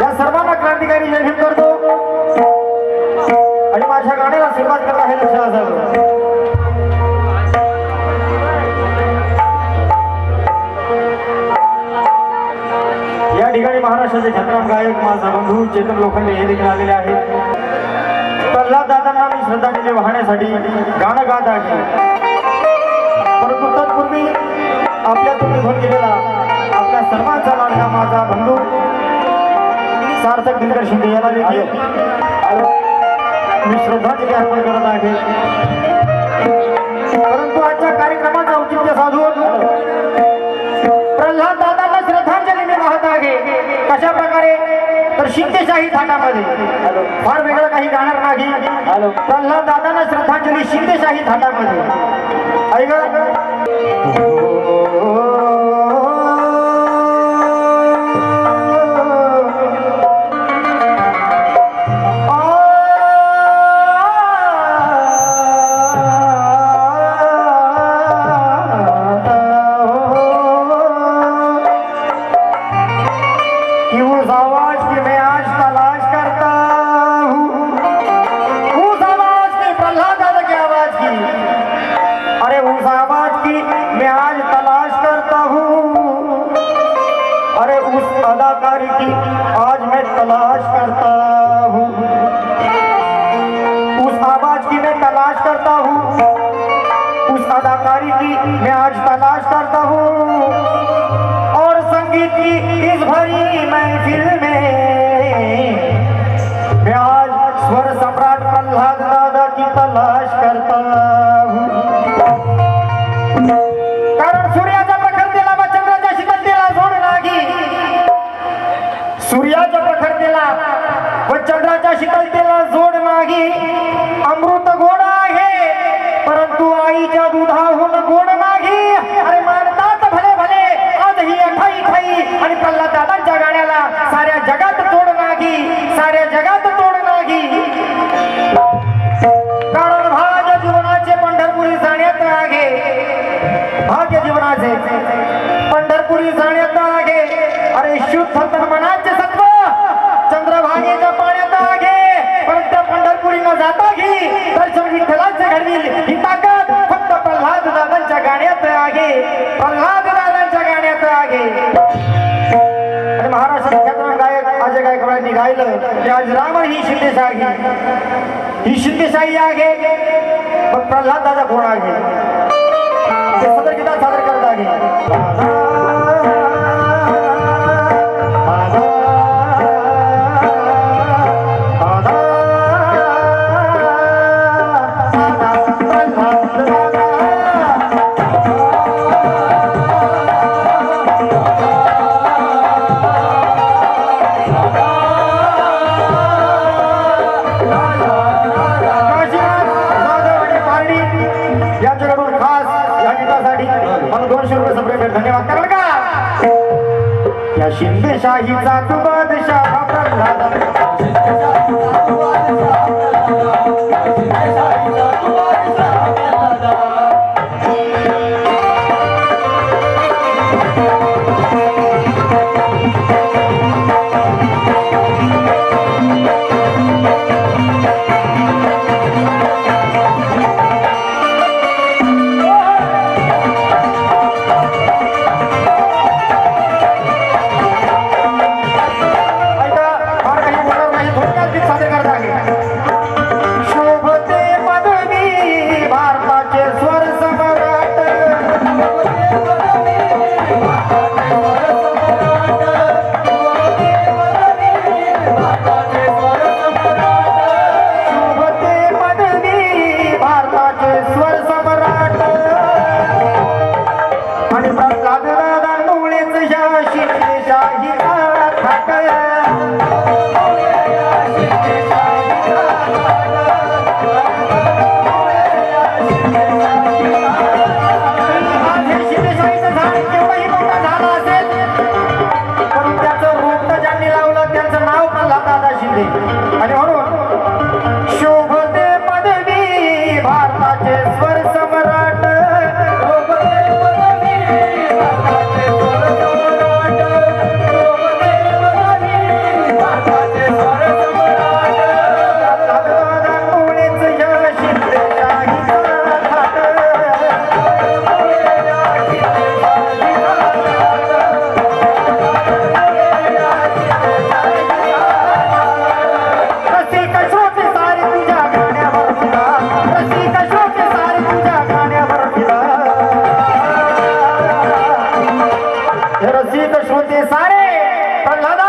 या सर्वांना क्रांतिकारी जय हिंद करतो. आणि माझ्या गाण्याला सुरुवात करता हे लक्षात असावं या ठिकाणी महाराष्ट्राचे छत्राम गायक माझा बंधू चेतन लोखंडे हे देखील आलेले आहेत. प्रल्हाद दादांना मी श्रद्धांजली वाहण्यासाठी गाणं गात आहे. परंतु तत्पूर्वी आपल्यातून निघून गेलेला आपल्या सर्वांचा लाडका माझा सार्थक दिनकर शिंदे याला देखील मी श्रद्धांजली अर्पण करत आहे. परंतु आजच्या कार्यक्रमाचं औचित्य साधून प्रल्हाद दादांना श्रद्धांजली मी वाहत आहे. कशा प्रकारे? तर शिंदेशाही थाटामध्ये. फार वेगळं काही गाणार नाही. प्रल्हाद दादांना श्रद्धांजली शिंदेशाही थाटामध्ये. ऐका उस आवाज़ की मैं आज तलाश करता हूँ। उस आवाज़ की, प्रहलाद की आवाज़ की। अरे उस आवाज़ की मैं आज तलाश करता हूँ। अरे उस अदाकारी की आज मैं तलाश करता हूँ। उस आवाज़ की मैं तलाश करता हूँ। उस अदाकारी की मैं आज तलाश करता हूँ। संगीत की इस भरी महफिल में। मैं आज स्वर सम्राट प्रहलाद दादा की तलाश करता हूँ। कारण सूर्याच्या प्रखरतेला व चंद्राच्या शीतलतेला जोड लागी। सूर्याच्या प्रखरतेला व चंद्राच्या शीतलतेला जोड नाही अमृत गोड आहे परंतु आईच्या दुधाहून गोड नाही अरे मानतात भले भले आजही अठाई ठाई आणि प्रल्हाद दादांच्या गाण्याला साऱ्या जगात तोड नाही साऱ्या जगात तोड नाही कारण भाग्य जीवनाचे पंढरपुरी जाण्यात आहे भाग्य जीवनाचे पंढरपुरी जाण्यात आहे अरे शुद्ध म्हणा शिंदे शाहीचा तू बादशाह प्रल्हाद. धरसी कश्मती सारे प्रल्हाद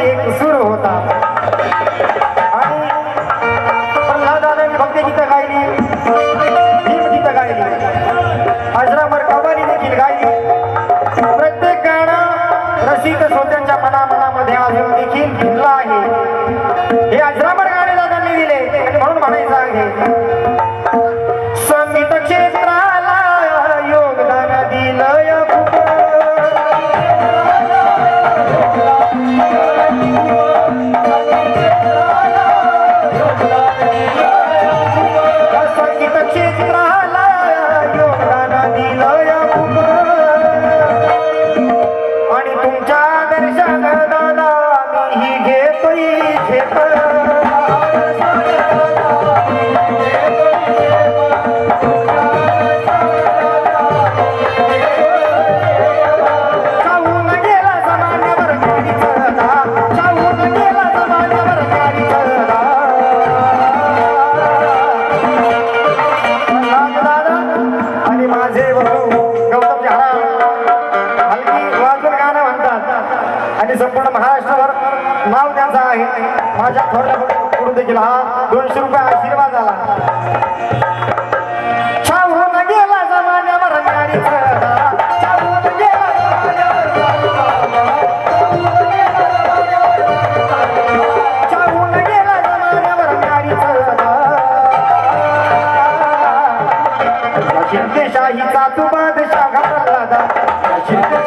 एक Thank you. नाव त्यांचा आहे. माझ्या थोड्या पुढे देखील हा दोनशे रुपये आशीर्वाद आला. गेला जमान्यावर गाडीचा. शिंदेशाहीचा तू बादशाह घातला शिंदे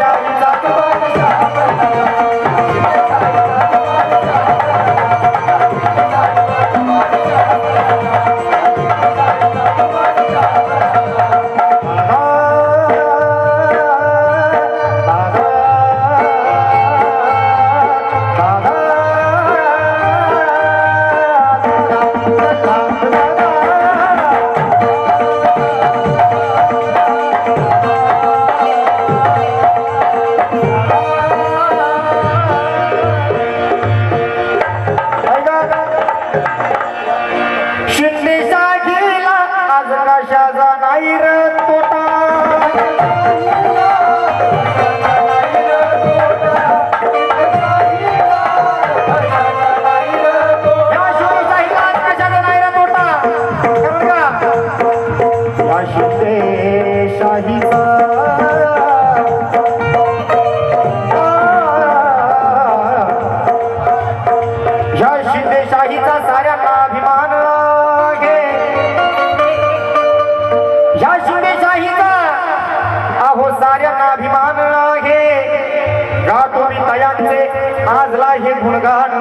गुणगान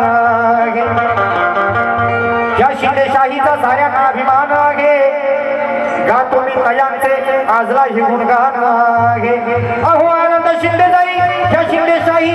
घे या शिंदेशाहीचा साऱ्यांना अभिमान घे गातो मी तयांचे आजला ही गुणगान घे अहो आनंद शिंदे जाई या शिंदेशाही